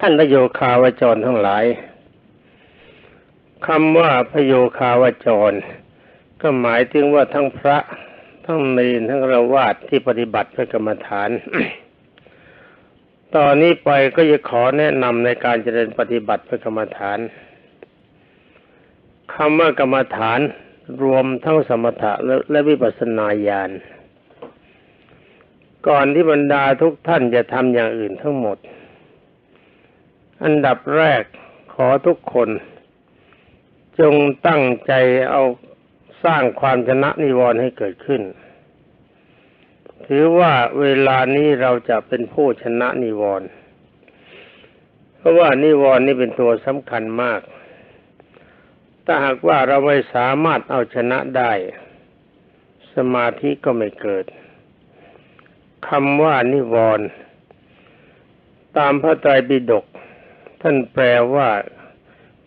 ท่านพระโยคาวจรทั้งหลายคำว่าพระโยคาวจร ก็หมายถึงว่าทั้งพระทั้งเนรทั้งราวาสที่ปฏิบัติเพื่อกรรมฐาน ตอนนี้ไปก็จะขอแนะนำในการเจริญปฏิบัติเพื่อกรรมฐานคำว่ากรรมฐานรวมทั้งสมถะและวิปัสสนาญาณก่อนที่บรรดาทุกท่านจะทำอย่างอื่นทั้งหมด อันดับแรกขอทุกคน จงตั้งใจเอาสร้างความชนะนิวรณ์ให้เกิดขึ้น ถือว่าเวลานี้เราจะเป็นผู้ชนะนิวรณ์เพราะว่านิวรณ์นี่เป็นตัวสำคัญมาก ถ้าหากว่าเราไม่สามารถเอาชนะได้ สมาธิก็ไม่เกิดคำว่านิวรณ์ตามพระไตรปิฎก ท่านแปลว่า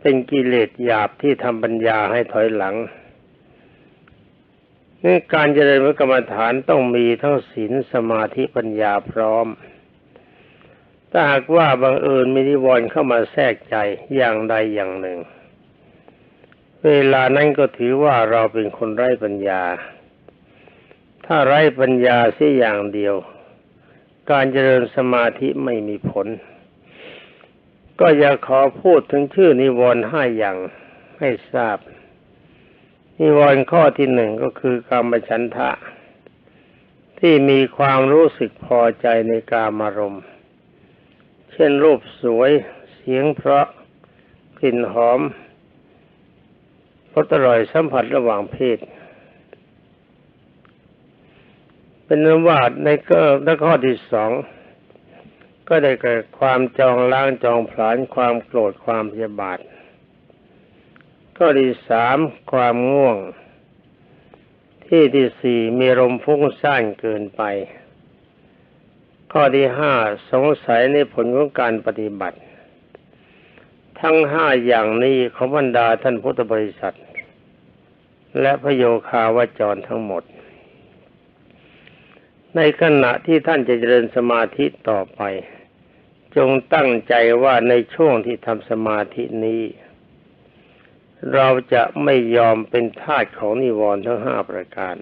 เป็นกิเลสหยาบที่ทำปัญญาให้ถอยหลังนี่การเจริญวิกรรมฐานต้องมีทั้งศีลสมาธิปัญญาพร้อม ถ้าหากว่าบังเอิญมีนิวรณ์เข้ามาแทรกใจอย่างใดอย่างหนึ่ง เวลานั้นก็ถือว่าเราเป็นคนไร้ปัญญา ถ้าไร้ปัญญาเสียอย่างเดียว การเจริญสมาธิไม่มีผล ก็อยากขอพูดถึงชื่อนิวรณ์ห้าอย่างให้ทราบ นิวรณ์ข้อที่หนึ่งก็คือกรรมฉันทะ ที่มีความรู้สึกพอใจในกามารมณ์ เช่นรูปสวย เสียงเพราะ กลิ่นหอมรสอร่อยสัมผัสระหว่างเพศ เป็นนว่าในก็ในข้อที่สอง ก็ได้เกิดความจองล้างจองผลาญความโกรธความพยาบาทข้อที่สามความง่วง ที่ที่สี่มีลมฟุ้งซ่านเกินไป ข้อที่ห้าสงสัยในผลของการปฏิบัติ ทั้งห้าอย่างนี้ของบรรดาท่านพุทธบริษัท และพระโยคาวจรทั้งหมด ในขณะที่ท่านจะเจริญสมาธิต่อไป จงตั้งใจว่าในช่วงที่ทำสมาธินี้ เราจะไม่ยอมเป็นทาสของนิวรณ์ทั้งห้าประการ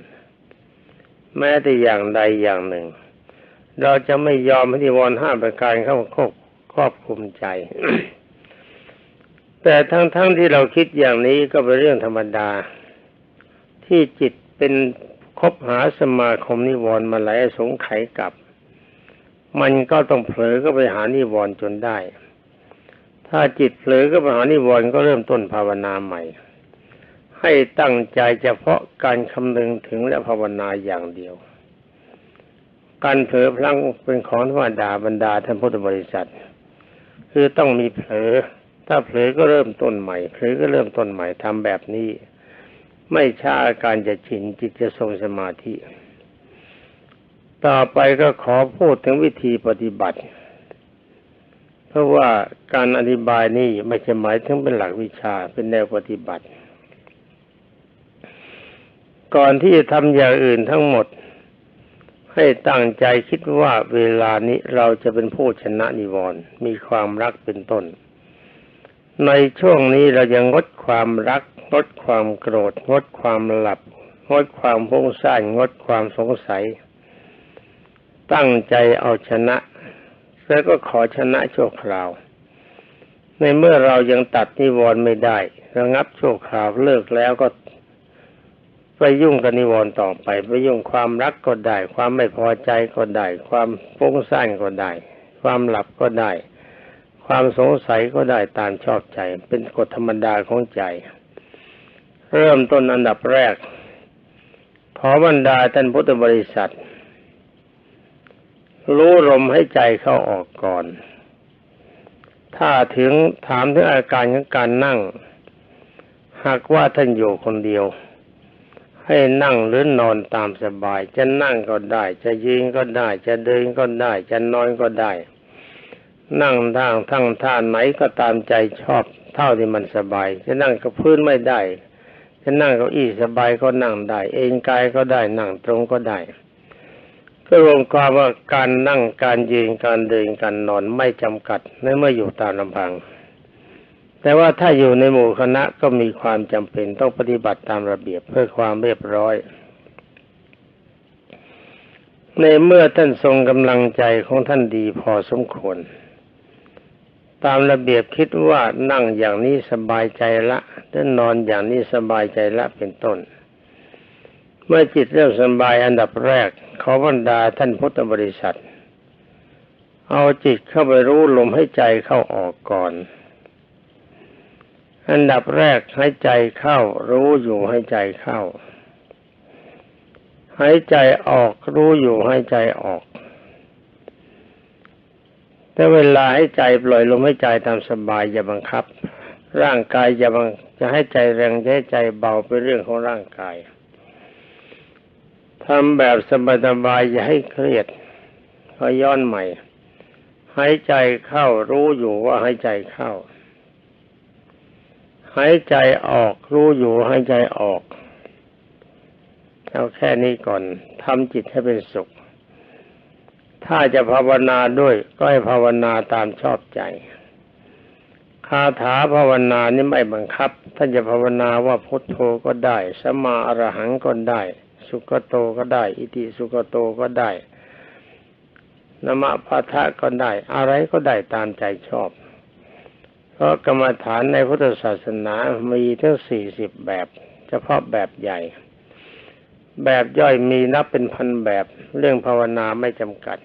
แม้แต่อย่างใดอย่างหนึ่ง เราจะไม่ยอมให้นิวรณ์ห้าประการเข้าครอบครอบคุมใจ แต่ทั้งๆทที่เราคิดอย่างนี้ก็เป็นเรื่องธรรมดา ที่จิตเป็น คบหาสมาคมนิวรณ์มาหลายสงไขกับ มันก็ต้องเผลอก็ไปหานิวรณ์จนได้ ถ้าจิตเผลอก็ไปหานิวรณ์ก็เริ่มต้นภาวนาใหม่ ให้ตั้งใจเฉพาะการคำนึงถึงและภาวนาอย่างเดียว การเผลอพลังเป็นของธรรมดาบรรดาท่านพุทธบริษัท คือต้องมีเผลอ ถ้าเผลอก็เริ่มต้นใหม่เผลอก็เริ่มต้นใหม่ทำแบบนี้ ไม่ช้าอาการจะชินจิตจะทรงสมาธิ ต่อไปก็ขอพูดถึงวิธีปฏิบัติ เพราะว่าการอธิบายนี้ไม่ใช่หมายถึงเป็นหลักวิชาเป็นแนวปฏิบัติ ก่อนที่จะทำอย่างอื่นทั้งหมด ให้ตั้งใจคิดว่าเวลานี้เราจะเป็นผู้ชนะนิวรณ์มีความรักเป็นต้น ในช่วงนี้เรายังงดความรัก งดความโกรธ งดความหลับ งดความพุ่งสร้างงดความสงสัย ตั้งใจเอาชนะแล้วก็ขอชนะชั่วคราว ในเมื่อเรายังตัดนิวรณ์ไม่ได้ระงับชั่วคราวเลิกแล้วก็ไปยุ่งกับนิวรณ์ต่อไป ไปยุ่งความรักก็ได้ ความไม่พอใจก็ได้ ความฟุ้งซ่านก็ได้ ความหลับก็ได้ ความสงสัยก็ได้ตามชอบใจ เป็นกฎธรรมดาของใจ เริ่มต้นอันดับแรก ขอบรรดาท่านพุทธบริษัท รู้ลมให้ใจเข้าออกก่อน ถ้าถึงถามถึงอาการของการนั่ง หากว่าท่านอยู่คนเดียวให้นั่งหรือนอนตามสบาย จะนั่งก็ได้ จะยืนก็ได้ จะเดินก็ได้ จะนอนก็ได้ นั่งทางทั้งท่าไหนก็ตามใจชอบเท่าที่มันสบาย จะนั่งกับพื้นไม่ได้ จะนั่งเก้าอี้สบายก็นั่งได้ เองกายก็ได้นั่งตรงก็ได้ ก็รวมความว่าการนั่งการยืนการเดินการนอนไม่จำกัดในเมื่ออยู่ตามลำพัง แต่ว่าถ้าอยู่ในหมู่คณะก็มีความจำเป็นต้องปฏิบัติตามระเบียบเพื่อความเรียบร้อยในเมื่อท่านทรงกำลังใจของท่านดีพอสมควร ตามระเบียบคิดว่านั่งอย่างนี้สบายใจละถ้านอนอย่างนี้สบายใจละเป็นต้น เมื่อจิตเริ่มสบายอันดับแรกขอบรรดาท่านพุทธบริษัท เอาจิตเข้าไปรู้ลมให้ใจเข้าออกก่อน อันดับแรกให้ใจเข้า รู้อยู่ให้ใจเข้าหายใจออกรู้อยู่ให้ใจออก แต่เวลาให้ใจปล่อยลมให้ใจตามสบายอย่าบังคับ ร่างกายอย่าบังจะให้ใจแรงจะให้ใจเบาเป็นเรื่องของร่างกายทำแบบสบายๆอย่าให้เครียดพอย้อนใหม่หายใจเข้ารู้อยู่ว่าหายใจเข้าหายใจออกรู้อยู่หายใจออกเอาแค่นี้ก่อนทำจิตให้เป็นสุข ถ้าจะภาวนาด้วยก็ให้ภาวนาตามชอบใจ คาถาภาวนานี่ไม่บังคับ ท่านจะภาวนาว่าพุทโธก็ได้สมาอรหังก็ได้ สุกโตก็ได้ อิติสุกโตก็ได้นมะพัทะก็ได้ อะไรก็ได้ตามใจชอบ เพราะกรรมฐานในพุทธศาสนามีทั้งสี่สิบแบบ เฉพาะแบบใหญ่ แบบย่อยมีนับเป็นพันแบบ เรื่องภาวนาไม่จำกัด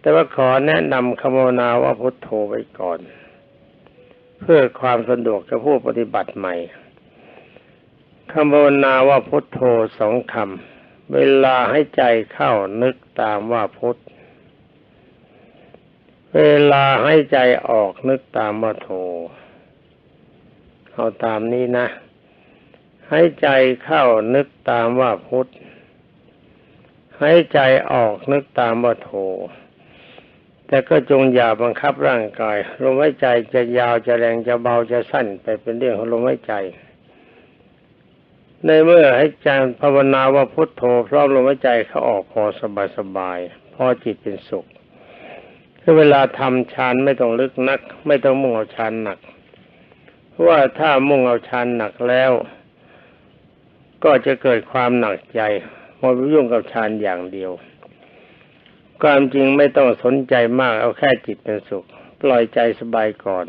แต่ว่าขอแนะนำคำภาวนาว่าพุทโธไว้ก่อน เพื่อความสะดวกกับผู้ปฏิบัติใหม่คำภาวนาว่าพุทโธสองคำเวลาให้ใจเข้านึกตามว่าพุทเวลาให้ใจออกนึกตามว่าโธเอาตามนี้นะ ให้ใจเข้านึกตามว่าพุทให้ใจออกนึกตามว่าโธแต่ก็จงอย่าบังคับร่างกายลมหายใจจะยาวจะแรงจะเบาจะสั้นไปเป็นเรื่องของลมหายใจ ในเมื่อให้ใจภาวนาว่าพุทโธพร้อมลมหายใจเขาออกพอสบายสบายพอจิตเป็นสุขคือเวลาทำฌานไม่ต้องลึกนัก ไม่ต้องมุ่งเอาฌานหนักเพราะว่าถ้ามุ่งเอาฌานหนักแล้ว ก็จะเกิดความหนักใจมายุ่งกับฌานอย่างเดียว ความจริงไม่ต้องสนใจมากเอาแค่จิตเป็นสุข ปล่อยใจสบายก่อน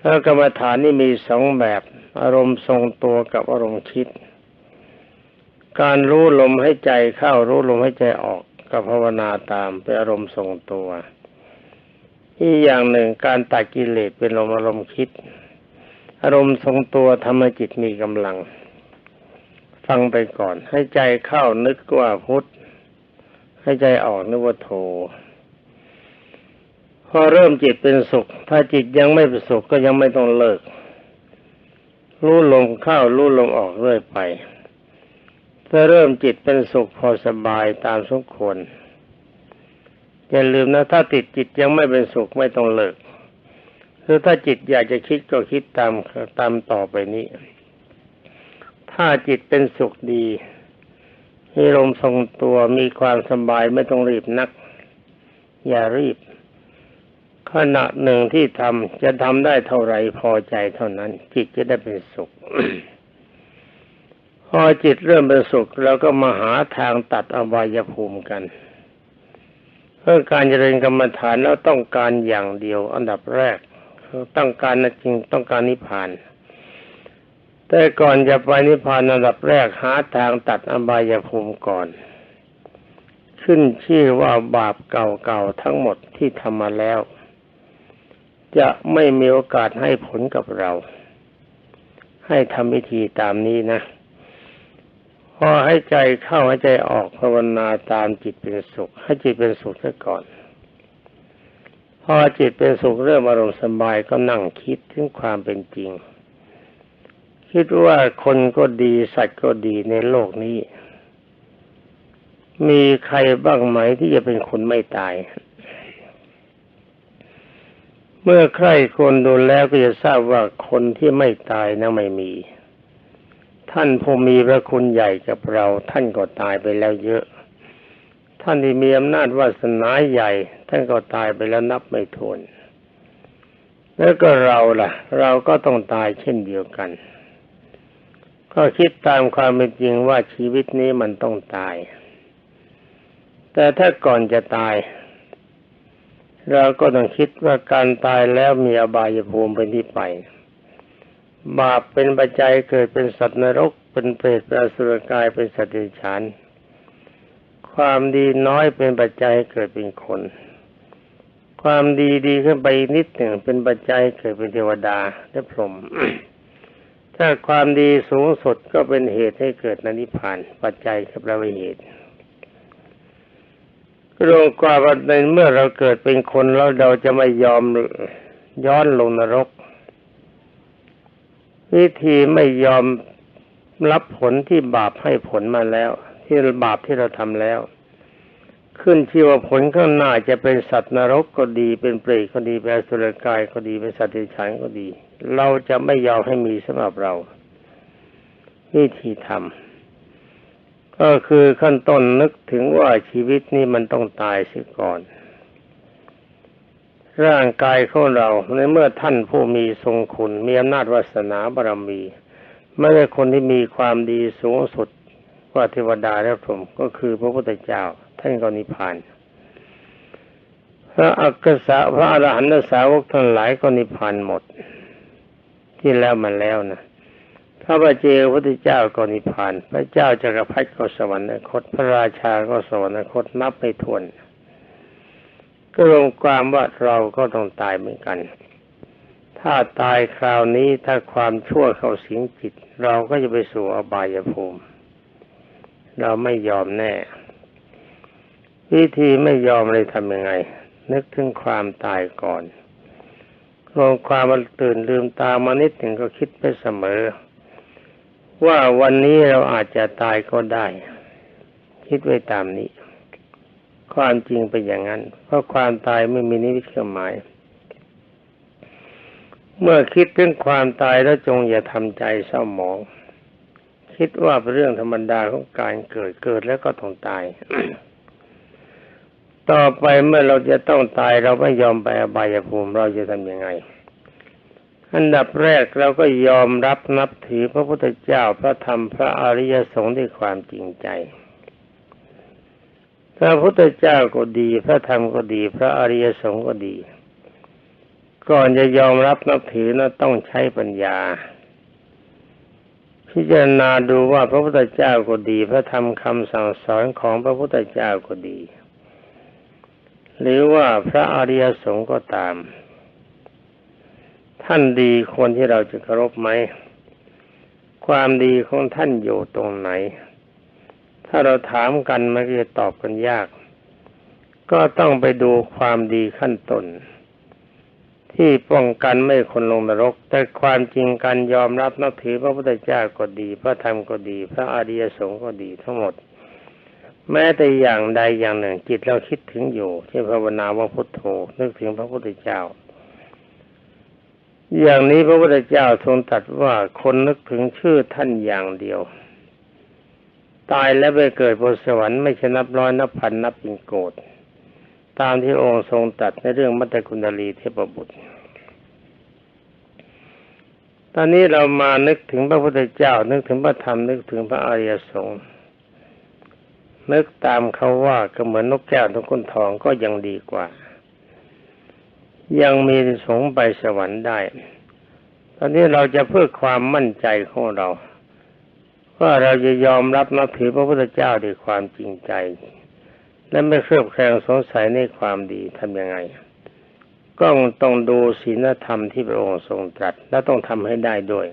แล้วกรรมฐานนี่มีสองแบบ อารมณ์ทรงตัวกับอารมณ์คิด การรู้ลมให้ใจเข้ารู้ลมให้ใจออกกับภาวนาตามเป็นอารมณ์ทรงตัว อีกอย่างหนึ่งการตัดกิเลสเป็นลมอารมณ์คิด อารมณ์ทรงตัวทำให้จิตมีกำลัง ฟังไปก่อน ให้ใจเข้านึกว่าพุทธให้ใจออกนึกว่าโทพอเริ่มจิตเป็นสุข ถ้าจิตยังไม่เป็นสุขก็ยังไม่ต้องเลิก รู้ลมเข้ารู้ลมออกเรื่อยไปถ้าเริ่มจิตเป็นสุขพอสบายตามสมควรอย่าลืมนะถ้าติดจิตยังไม่เป็นสุขไม่ต้องเลิก คือถ้าจิตอยากจะคิดก็คิดตามตามต่อไปนี้ ถ้าจิตเป็นสุขดี มีลมทรงตัวมีความสบายไม่ต้องรีบนัก อย่ารีบ ขณะหนึ่งที่ทำจะทำได้เท่าไรพอใจเท่านั้น จิตจะได้เป็นสุข พอจิตเริ่มเป็นสุขเราก็มาหาทางตัดอบายภูมิกันเพื่อการเจริญกรรมฐานแล้วต้องการอย่างเดียว อันดับแรกต้องการจริงต้องการนิพพาน แต่ก่อนจะไปนิพพานอันดับแรกหาทางตัดอบายภูมิก่อน ขึ้นชื่อว่าบาปเก่าๆทั้งหมดที่ทำมาแล้ว จะไม่มีโอกาสให้ผลกับเรา ให้ทำวิธีตามนี้นะพอให้ใจเข้าให้ใจออกภาวนาตามจิตเป็นสุข ให้จิตเป็นสุขซะก่อน พอจิตเป็นสุขเริ่มอารมณ์สบายก็นั่งคิดถึงความเป็นจริง คิดว่าคนก็ดีสัตว์ก็ดีในโลกนี้ มีใครบ้างไหมที่จะเป็นคนไม่ตาย เมื่อใครคนดูแล้วก็จะทราบว่าคนที่ไม่ตายนะไม่มี ท่านผู้มีพระคุณใหญ่กับเรา ท่านก็ตายไปแล้วเยอะ ท่านที่มีอำนาจวาสนาใหญ่ ท่านก็ตายไปแล้วนับไม่ถ้วนแล้วก็เราล่ะ เราก็ต้องตายเช่นเดียวกัน ก็คิดตามความเป็นจริงว่าชีวิตนี้มันต้องตาย แต่ถ้าก่อนจะตาย เราก็ต้องคิดว่าการตายแล้วมีอบายภูมิเป็นที่ไป บาปเป็นปัจจัยเกิดเป็นสัตว์นรก เป็นเปรตเป็นสุรกายเป็นสัตว์เดรัจฉาน ความดีน้อยเป็นปัจจัยเกิดเป็นคน ความดีดีขึ้นไปนิดหนึ่งเป็นปัจจัยเกิดเป็นเทวดาและพรหม ถ้าความดีสูงสุดก็เป็นเหตุให้เกิดนิพพาน ปัจจัยกับเราเหตุรวมกว่าในเมื่อเราเกิดเป็นคนแล้วเราจะไม่ยอมย้อนลงนรก วิธีไม่ยอมรับผลที่บาปให้ผลมาแล้ว ที่บาปที่เราทำแล้ว ขึ้นชื่อว่าผลข้างหน้าจะเป็นสัตว์นรกก็ดีเป็นเปรตก็ดีเป็นสุรกายก็ดีเป็นสัตว์เดรัจฉานก็ดี เราจะไม่ยอมให้มีสำหรับเรา วิธีทำก็คือขั้นต้นนึกถึงว่าชีวิตนี้มันต้องตายเสียก่อน ร่างกายของเราในเมื่อท่านผู้มีทรงคุณมีอำนาจวาสนาบารมี ไม่ใช่คนที่มีความดีสูงสุดกว่าเทวดาและพรหมก็คือพระพุทธเจ้า ท่านก็นิพพานพระอักษะพระอรหันตสาวกทั้งหลายก็นิพพานหมด ที่แล้วมันแล้วนะพระบาเจพระพุทธเจ้าก็นิพพาน พระเจ้าจักรพรรดิก็สวรรคต พระราชาก็สวรรคตนับไม่ถ้วน ก็รวมความว่าเราก็ต้องตายเหมือนกัน ถ้าตายคราวนี้ถ้าความชั่วเข้าสิงจิต เราก็จะไปสู่อบายภูมิ เราไม่ยอมแน่ วิธีไม่ยอมเลยทำยังไง นึกถึงความตายก่อน รวมความมันตื่นลืมตามานิดหนึ่งก็คิดไปเสมอ ว่าวันนี้เราอาจจะตายก็ได้ คิดไว้ตามนี้ ความจริงเป็นอย่างนั้น เพราะความตายไม่มีนิมิตหมาย เมื่อคิดถึงความตายแล้วจงอย่าทำใจเศร้าหมอง คิดว่าเป็นเรื่องธรรมดาของการเกิดเกิดแล้วก็ต้องตาย ต่อไปเมื่อเราจะต้องตายเราไม่ยอมไปอบายภูมิเราจะทำยังไง อันดับแรกเราก็ยอมรับนับถือพระพุทธเจ้าพระธรรมพระอริยสงฆ์ด้วยความจริงใจ พระพุทธเจ้าก็ดี พระธรรมก็ดี พระอริยสงฆ์ก็ดี ก่อนจะยอมรับนับถือนะต้องใช้ปัญญาพิจารณาดูว่าพระพุทธเจ้าก็ดี พระธรรมคำสั่งสอนของพระพุทธเจ้าก็ดี หรือว่าพระอริยสงฆ์ก็ตาม ท่านดีคนที่เราจะเคารพไหม ความดีของท่านอยู่ตรงไหน ถ้าเราถามกันมันก็จะตอบกันยาก ก็ต้องไปดูความดีขั้นต้นที่ป้องกันไม่ให้คนลงนรก แต่ความจริงการยอมรับนับถือพระพุทธเจ้าก็ดี พระธรรมก็ดี พระอริยสงฆ์ก็ดีทั้งหมด แม้แต่อย่างใดอย่างหนึ่งจิตเราคิดถึงอยู่เช่นภาวนาว่าพุทโธนึกถึงพระพุทธเจ้า อย่างนี้พระพุทธเจ้าทรงตรัสว่าคนนึกถึงชื่อท่านอย่างเดียว ตายแล้วไปเกิดบนสวรรค์ไม่ใช่นับร้อยนับพันนับเป็นโกดตามที่องค์ทรงตรัสในเรื่องมัตตคุณลีเทพบุตร ตอนนี้เรามานึกถึงพระพุทธเจ้า นึกถึงพระธรรมนึกถึงพระอริยสงฆ์ นึกตามเขาว่าก็เหมือนนกแก้วนกขุนทองก็ยังดีกว่า ยังมีสงไปสวรรค์ได้ ตอนนี้เราจะเพื่อความมั่นใจของเราว่าเราจะยอมรับนับถือพระพุทธเจ้าด้วยความจริงใจ และไม่เครือบแคลงสงสัยในความดีทำยังไง ก็ต้องดูศีลธรรมที่พระองค์ทรงตรัสและต้องทำให้ได้ด้วย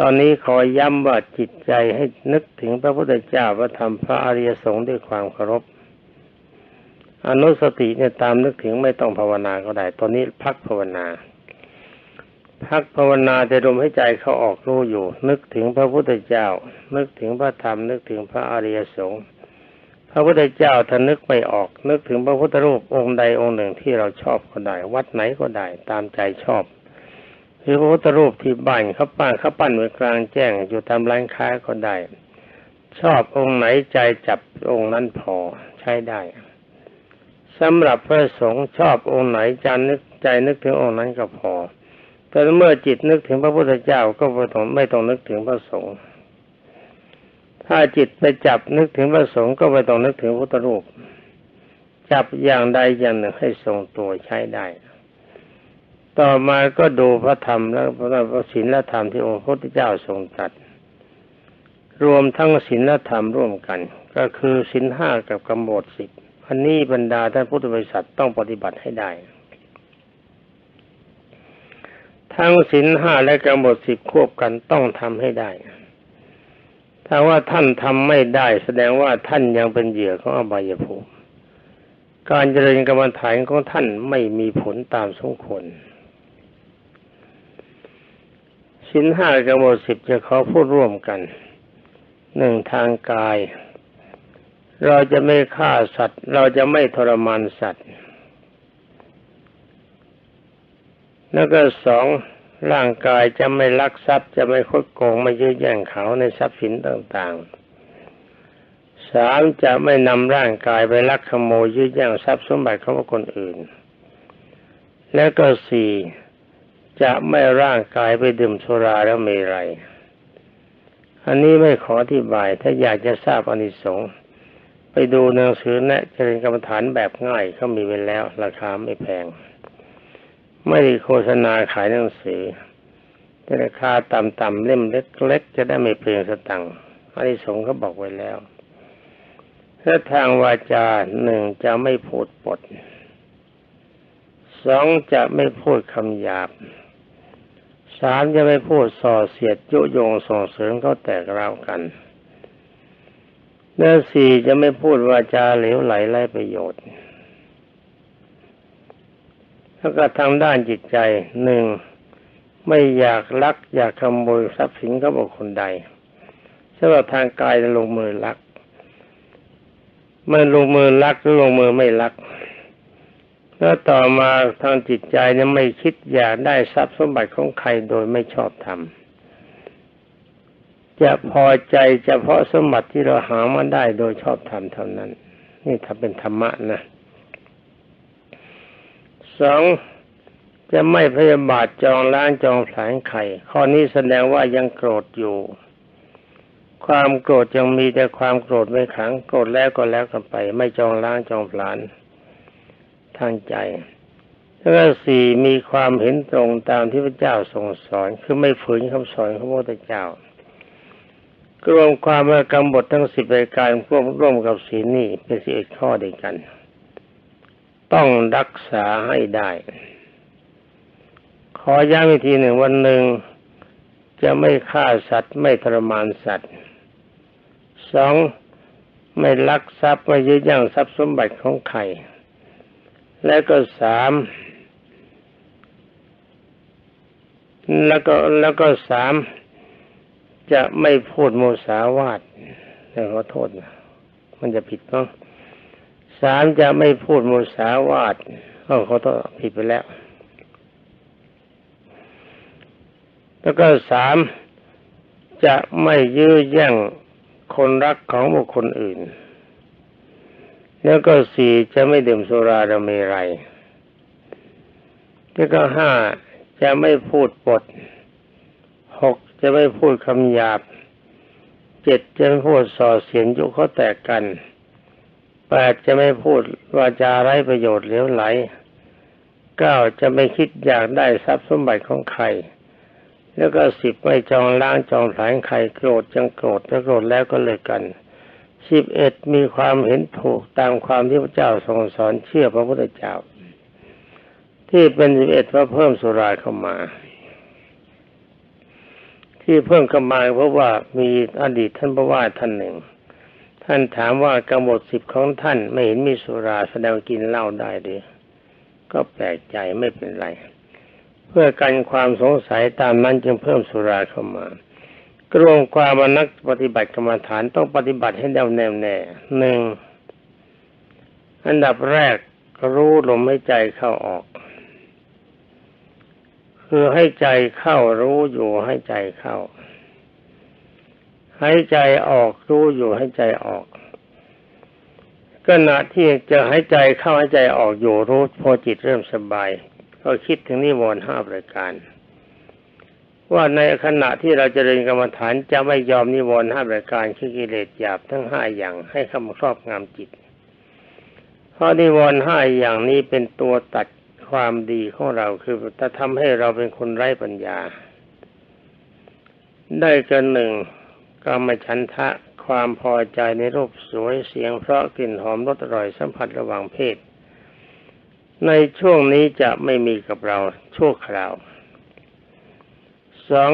ตอนนี้ขอย้ำว่าจิตใจให้นึกถึงพระพุทธเจ้าพระธรรมพระอริยสงฆ์ด้วยความเคารพ อนุสติเนี่ยตามนึกถึงไม่ต้องภาวนาก็ได้ ตอนนี้พักภาวนา พักภาวนาแต่ลมให้ใจเขาออกรู้อยู่ นึกถึงพระพุทธเจ้า นึกถึงพระธรรม นึกถึงพระอริยสงฆ์พระพุทธเจ้าถ้านึกไม่ออก นึกถึงพระพุทธรูปองค์ใดองค์หนึ่งที่เราชอบก็ได้ วัดไหนก็ได้ ตามใจชอบ หรือพระพุทธรูปที่บ้านเขาปั้นเขาปั้นไว้กลางแจ้งอยู่ตามร้านค้าก็ได้ ชอบองค์ไหนใจจับองค์นั้นพอใช้ได้สำหรับพระสงฆ์ชอบองค์ไหนใจนึกใจนึกถึงองค์นั้นก็พอ แต่เมื่อจิตนึกถึงพระพุทธเจ้าก็ไม่ต้องไม่ต้องนึกถึงพระสงฆ์ถ้าจิตไปจับนึกถึงพระสงฆ์ก็ไม่ต้องนึกถึงพุทธรูป จับอย่างใดอย่างหนึ่งให้ทรงตัวใช้ได้ ต่อมาก็ดูพระธรรมแล้วพระศีลและธรรมที่องค์พระพุทธเจ้าทรงตรัสรวมทั้งศีลและธรรมร่วมกัน ก็คือศีลห้ากับกำหนดสิบอันนี้บรรดาท่านพุทธบริษัทต้องปฏิบัติให้ได้ ทั้งศีลห้าและกำหนดสิบควบกันต้องทำให้ได้ ถ้าว่าท่านทำไม่ได้ แสดงว่าท่านยังเป็นเหยื่อของอบายภูมิการเจริญกรรมฐานของท่านไม่มีผลตามสมควร สินห้ากำหนดสิบจะขอพูดร่วมกันหนึ่งทางกาย เราจะไม่ฆ่าสัตว์ เราจะไม่ทรมานสัตว์ แล้วก็สองร่างกายจะไม่ลักทรัพย์ จะไม่คดโกงไม่ยื้อแย่งเขาในทรัพย์สินต่างๆสามจะไม่นำร่างกายไปลักขโมยยื้อแย่งทรัพย์สมบัติของคนอื่น แล้วก็สี่ จะไม่ร่างกายไปดื่มสุราแล้วเมรัยอันนี้ไม่ขออธิบาย ถ้าอยากจะทราบอนิสงส์ไปดูหนังสือแนะเจริญกรรมฐานแบบง่ายเขามีไว้แล้ว ราคาไม่แพง ไม่ได้โฆษณาขายหนังสือราคาต่ำๆเล่มเล็กๆจะได้ไม่เปลืองสตังค์อนนี้สงเขาบอกไว้แล้วถ้าทางวาจาหนึ่งจะไม่พูดปดสองจะไม่พูดคำหยาบ สามจะไม่พูดส่อเสียดยุยงส่งเสริมเขาแตกราวกันเนื้อสี่จะไม่พูดวาจาเหลวไหลไร้ประโยชน์ แล้วก็ทางด้านจิตใจหนึ่งไม่อยากลัก อยากขโมยทรัพย์สินเของบุคคลใดสำหรับทางกายลงมือลักมื่ลงมือลักหรือลงมือไม่ลัก แล้วต่อมาทางจิตใจเนี่ยไม่คิดอยากได้ทรัพย์สมบัติของใครโดยไม่ชอบทำจะพอใจเฉพาะสมบัติที่เราหามาได้โดยชอบทำเท่านั้น นี่ถ้าเป็นธรรมะนะสองจะไม่พยาบาทจองล้างจองผลาญไข่ ข้อนี้แสดงว่ายังโกรธอยู่ ความโกรธยังมีแต่ความโกรธไม่ขังโกรธแล้วก็แล้วกันไป ไม่จองล้างจองผลาญ ทางใจแล้วก็สี่มีความเห็นตรงตามที่พระเจ้าทรงสอน คือไม่ฝืนคำสอนของพระพุทธเจ้ารวมความว่ากำบททั้งสิบรายการร่วมร่วมกับศีลนี่เป็นสิบเอ็ดข้อเดียวกัน ต้องรักษาให้ได้ ขอย้ำอีกทีหนึ่งวันหนึ่งจะไม่ฆ่าสัตว์ไม่ทรมานสัตว์สองไม่ลักทรัพย์ไม่ยื้อย่งทรัพย์สมบัติของใคร และก็สามแล้วก็แล้วก็สามจะไม่พูดโมสาวาทแต่ขอโทษนะมันจะผิดเนาะสามจะไม่พูดโมสาวาทเขาเขาต้องผิดไปแล้ว แล้วก็สามจะไม่ยื้อแย่งคนรักของบุคคลอื่น แล้วก็สี่จะไม่ดื่มสุราดเมรัยแล้วก็ห้าจะไม่พูดปดหกจะไม่พูดคำหยาบเจ็ดจะไม่พูดส่อเสียนยุเขาแตกกันแปดจะไม่พูดวาจาไร้ประโยชน์เหลวไหลเก้าจะไม่คิดอยากได้ทรัพย์สมบัติของใคร แล้วก็สิบไม่จองล้างจองผลายใครโกรธจังโกรธถ้าโกรธแล้วก็เลยกัน สิบเอ็ดมีความเห็นถูกตามความที่พระเจ้าทรงสอนเชื่อพระพุทธเจ้า ที่เป็นสิบเอ็ดว่าเพิ่มสุราเข้ามา ที่เพิ่มเข้ามาเพราะว่ามีอดีตท่านพระว่าท่านหนึ่ง ท่านถามว่ากำหนดสิบของท่านไม่เห็นมีสุราแสดงกินเหล้าได้หรือก็แปลกใจไม่เป็นไร เพื่อกันความสงสัยตามนั้นจึงเพิ่มสุราเข้ามา กรวมความวนักปฏิบัติกรรมฐานต้องปฏิบัติให้แน่วแน่แน่หนึ่งอันดับแรกรู้ลมให้ใจเข้าออก คือให้ใจเข้ารู้อยู่ให้ใจเข้าหายใจออกรู้อยู่ใหายใจออกขณะที่จะหายใจเข้าหายใจออกอยู่รู้พอจิตเริ่มสบาย ก็คิดถึงนิวรณ์ห้าประการ ว่าในขณะที่เราจเจริญกรรมฐานจะไม่ยอมนิวรณ์ห้าประการคือกิเลสหยาบทั้งห้าอย่างให้เข้ามาครอบงำจิต เพราะนิวรณ์ห้าอย่างนี้เป็นตัวตัดความดีของเราคือจะทำให้เราเป็นคนไร้ปัญญา ได้กันหนึ่งกรรมฉันทะความพอใจในรูปสวยเสียงเพราะกลิ่นหอมรสอร่อยสัมผัสระหว่างเพศ ในช่วงนี้จะไม่มีกับเราชั่วคราว สอง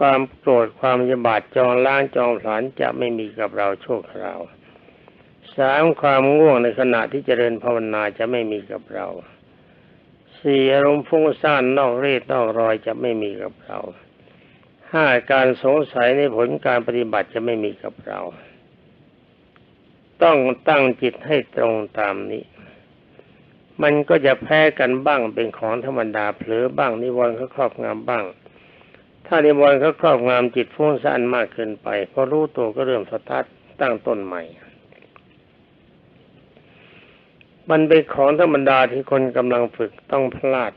ความโกรธความยบาดจองล้างจองผลานจะไม่มีกับเราโชั่วคราวสามความง่วงในขณะที่เจริญภาวนาจะไม่มีกับเราสี่อารมณ์ฟุ้งซ่านนอกเรศนอกรอยจะไม่มีกับเราห้าการสงสัยในผลการปฏิบัติจะไม่มีกับเรา ต้องตั้งจิตให้ตรงตามนี้ มันก็จะแพ้กันบ้างเป็นของธรรมดาเผลอบ้างนิวรณ์เขาครอบงำบ้าง ถ้านิวรณ์เขาครอบงำจิตฟุ้งซ่านมากเกินไปพอรู้ตัวก็เริ่มสตาร์ทตั้งต้นใหม่ มันเป็นของธรรมดาที่คนกำลังฝึกต้องพลาด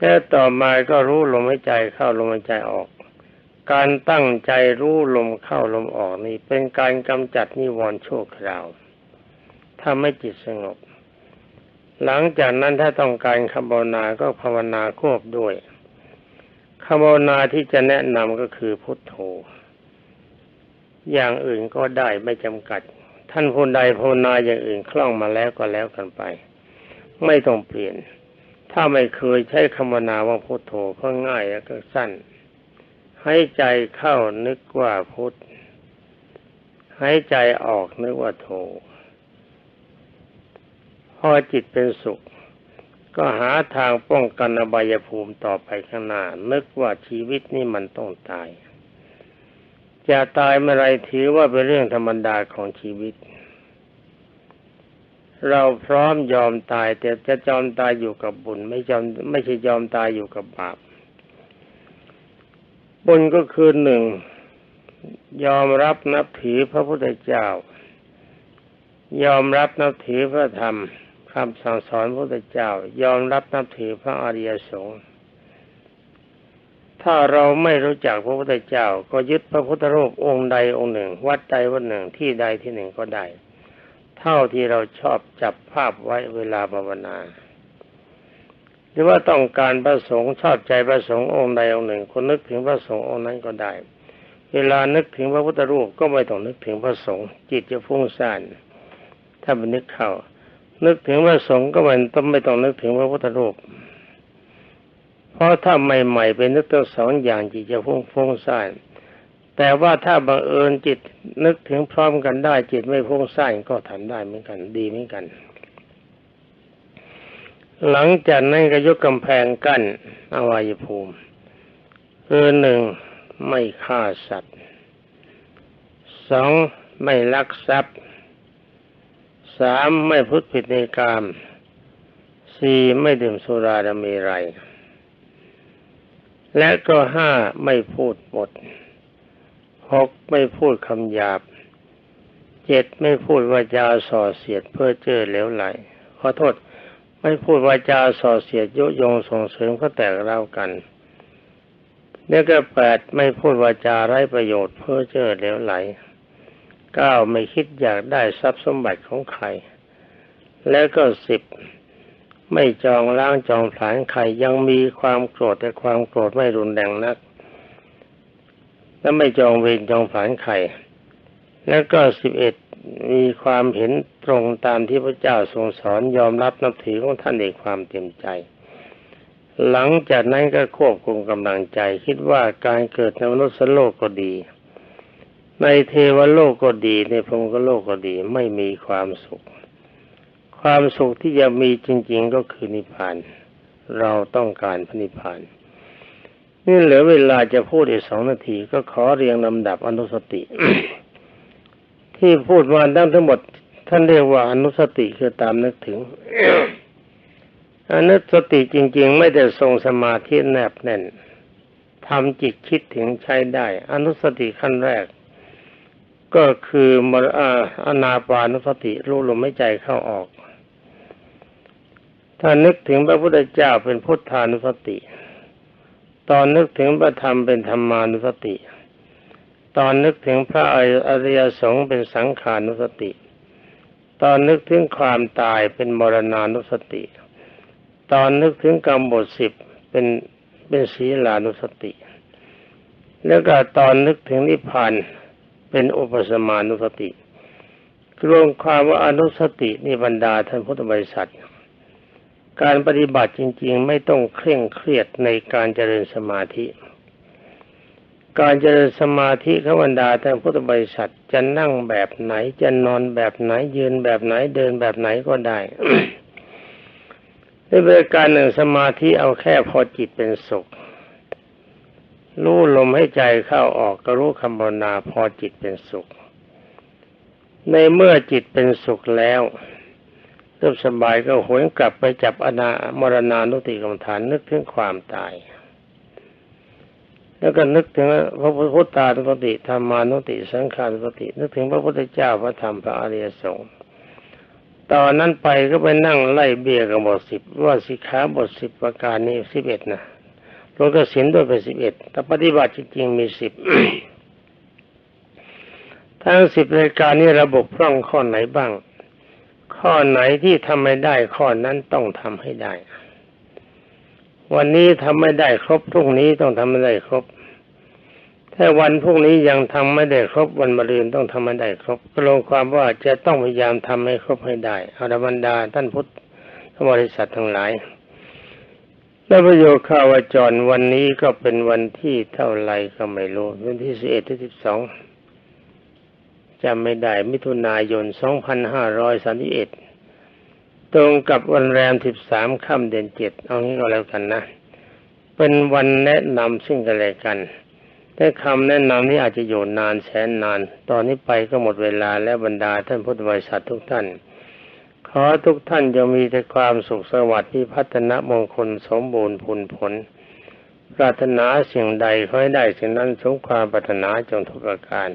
แล้วต่อมาก็รู้ลมหายใจเข้าลมหายใจออก การตั้งใจรู้ลมเข้าลมออกนี่เป็นการกำจัดนิวรณ์ชั่วคราวทำให้จิตสงบ หลังจากนั้นถ้าต้องการคำภาวนาก็ภาวนาควบด้วย คำภาวนาที่จะแนะนำก็คือพุทโธ อย่างอื่นก็ได้ไม่จำกัด ท่านผู้ใดภาวนาอย่างอื่นคล่องมาแล้วก็แล้วกันไป ไม่ต้องเปลี่ยน ถ้าไม่เคยใช้คำภาวนาว่าพุทโธก็ง่ายแล้วก็สั้น ให้ใจเข้านึกว่าพุทให้ใจออกนึกว่าโธพอจิตเป็นสุข ก็หาทางป้องกันอบายภูมิต่อไปข้างหน้านึกว่าชีวิตนี่มันต้องตาย จะตายเมื่อไรถือว่าเป็นเรื่องธรรมดาของชีวิต เราพร้อมยอมตาย แต่จะยอมตายอยู่กับบุญ ไม่ยอมไม่ใช่ยอมตายอยู่กับบาปบุญก็คือหนึ่งยอมรับนับถือพระพุทธเจ้า ยอมรับนับถือพระธรรม คำสั่งสอนพระพุทธเจ้ายอมรับนับถือพระอริยสงฆ์ถ้าเราไม่รู้จักพระพุทธเจ้า ก็ยึดพระพุทธรูปองค์ใดองค์หนึ่ง วัดใดวัดหนึ่งที่ใดที่หนึ่งก็ได้ เท่าที่เราชอบจับภาพไว้เวลาภาวนา หรือว่าต้องการพระสงฆ์ชอบใจพระสงฆ์องค์ใดองค์หนึ่งคนนึกถึงพระสงฆ์องค์นั้นก็ได้ เวลานึกถึงพระพุทธรูปก็ไม่ต้องนึกถึงพระสงฆ์จิตจะฟุ้งซ่านถ้ามันนึกเข้า นึกถึงพระสงฆ์ก็มันต้องไม่ต้องนึกถึงพระพุทธรูปเพราะถ้าใหม่ ๆ เป็นนึกทั้งสองอย่างจิตจะฟุ้งฟุ้งซ่านแต่ว่าถ้าบังเอิญจิตนึกถึงพร้อมกันได้ จิตไม่พุ่งสร้างก็ทำได้เหมือนกัน ดีเหมือนกัน หลังจากนั้นก็ยกกำแพงกั้นอวัยภูมิคือหนึ่งไม่ฆ่าสัตว์สองไม่ลักทรัพย์ สามไม่พุทธผิดในกามสี่ไม่ดื่มสุราดมีไร และก็ห้าไม่พูดบทหกไม่พูดคำหยาบเจ็ดไม่พูดวาจาส่อเสียดเพื่อเจอเหลวไหล ขอโทษ ไม่พูดวาจาส่อเสียดยุยงส่งเสริมก็แตกเล่ากันเนี่ยก็แปดไม่พูดวาจาไร้ประโยชน์เพื่อเจอเหลวไหล เก้าไม่คิดอยากได้ทรัพย์สมบัติของใคร แล้วก็สิบไม่จองล้างจองผลาญใครยังมีความโกรธแต่ความโกรธไม่รุนแรงนัก และไม่จองเวรจองผันใคร แล้วก็สิบเอ็ดมีความเห็นตรงตามที่พระเจ้าทรงสอนยอมรับนับถือของท่านในความเต็มใจ หลังจากนั้นก็ควบคุมกำลังใจคิดว่าการเกิดในมนุษย์โลกก็ดี ในเทวโลกก็ดี ในพรหมโลกก็ดี ไม่มีความสุข ความสุขที่จะมีจริง ๆก็คือนิพพาน เราต้องการพระนิพพาน นี่เหลือเวลาจะพูดอีกสองนาทีก็ขอเรียงลำดับอนุสติ ที่พูดมาทั้งทั้งหมด ท่านเรียกว่าอนุสติคือตามนึกถึงอนุสติจริง ๆ ไม่ได้ทรงสมาธิแนบแน่นทำจิตคิดถึงใช้ได้ อนุสติขั้นแรก ก็คือมรอานาปานุสติรู้ลมไม่ใจเข้าออก ถ้านึกถึงพระพุทธเจ้าเป็นพุทธานุสติ ตอนนึกถึงพระธรรมเป็นธรรมานุสติ ตอนนึกถึงพระอริยสงฆ์เป็นสังขานุสติ ตอนนึกถึงความตายเป็นมรณานุสติ ตอนนึกถึงกรรมบทสิบเป็นเป็นศีลานุสติ แล้วก็ตอนนึกถึงนิพพาน เป็นอุปสมานุสติรวมความว่าอนุสตินิบรรดาท่านพุทธบริษัท การปฏิบัติจริง ๆ ไม่ต้องเคร่งเครียดในการเจริญสมาธิ การเจริญสมาธิขบรรดาท่านพุทธบริษัทจะนั่งแบบไหนจะนอนแบบไหนยืนแบบไหนเดินแบบไหนก็ได้ในบริการหนึ่งสมาธิเอาแค่พอจิตเป็นสุข รู้ลมให้ใจเข้าออกก็รู้คำภาวนาพอจิตเป็นสุข ในเมื่อจิตเป็นสุขแล้วเริ่มสบายก็หวนกลับไปจับอนามรณานุติกรรมฐานนึกถึงความตาย แล้วก็นึกถึงพระพุทธานุสติธรรมานุสติสังขานุสติ นึกถึงพระพุทธเจ้าพระธรรมพระอริยสงฆ์ตอนนั้นไปก็ไปนั่งไล่เบี้ยกับบทสิบว่าสิขาบทสิบประการนี้สิบเอ็ดนะ รวมกสินด้วยเป็นสิบเอ็ดแต่ปฏิบัติจริงๆมีสิบทั้งสิบรายการนี้ระบบพร่องข้อไหนบ้าง ข้อไหนที่ทำไม่ได้ข้อนั้นต้องทำให้ได้ วันนี้ทำไม่ได้ครบพรุ่งนี้ต้องทำไม่ได้ครบถ้าวันพรุ่งนี้ยังทำไม่ได้ครบวันมะรืนต้องทำให้ได้ครบก็ลงความว่าจะต้องพยายามทำให้ครบให้ได้อรบรรดาท่านพุทธบริษัททั้งหลาย และประโยคข่าวจรวันนี้ก็เป็นวันที่เท่าไรก็ไม่รู้ วันที่สิบเอ็ดที่สิบสองจำไม่ได้ มิถุนายนสองพันห้าร้อยสามสิบเอ็ดตรงกับวันแรมสิบสามค่ำเดือนเจ็ดเอางี้ก็แล้วกันนะ เป็นวันแนะนำซึ่งกันและกันแต่คำแนะนำนี้อาจจะอยู่นานแสนนาน ตอนนี้ไปก็หมดเวลาและบรรดาท่านพุทธบริษัททุกท่าน ขอทุกท่านจะมีแต่ความสุขสวัสดิ์ที่พัฒนามงคลสมบูรณ์ผลผล ปรารถนาสิ่งใดขอให้ได้สิ่งนั้นสมความปรารถนาจงทุกประการ